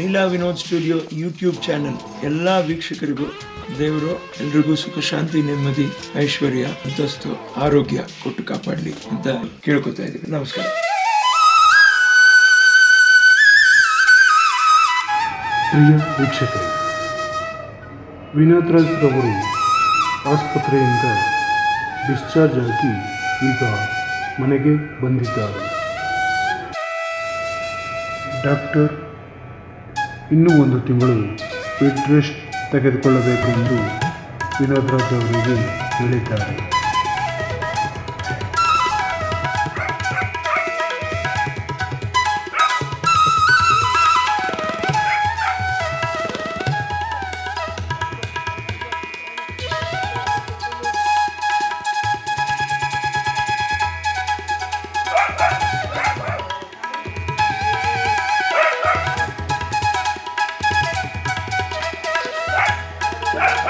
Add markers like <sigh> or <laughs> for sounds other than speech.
Leela Vinod studio YouTube channel. ಎಲ್ಲಾ ವೀಕ್ಷಕರಿಗೂ, ದೇವರು, ಎಲ್ರಿಗೂ ಸುಖ, ಶಾಂತಿ, ನೆಮ್ಮದಿ, ಐಶ್ವರ್ಯ ಅಂತಸ್ತು ಆರೋಗ್ಯ ಕೊಟ್ಟು ಕಾಪಾಡಲಿ ಅಂತ ಕೇಳ್ಕೊತಾ ಇದ್ದೀವಿ ನಮಸ್ಕಾರ. ಪ್ರಿಯ ವೀಕ್ಷಕರು ವಿನೋದ್ ರಾಜ್ ರವರು ಆಸ್ಪತ್ರೆಯಿಂದ ಡಿಸ್ಚಾರ್ಜ್ ಆಗಿ ಈಗ ಮನೆಗೆ ಬಂದಿದ್ದಾರೆ. ಡಾಕ್ಟರ್ ಇನ್ನೂ ಒಂದು ತಿಂಗಳು ಬೆಡ್ ರೆಸ್ಟ್ ತೆಗೆದುಕೊಳ್ಳಬೇಕೆಂದು ವಿನೋದ್ ರಾಜ್ ಅವರಿಗೆ ಹೇಳಿದ್ದಾರೆ. Ha <laughs> ha!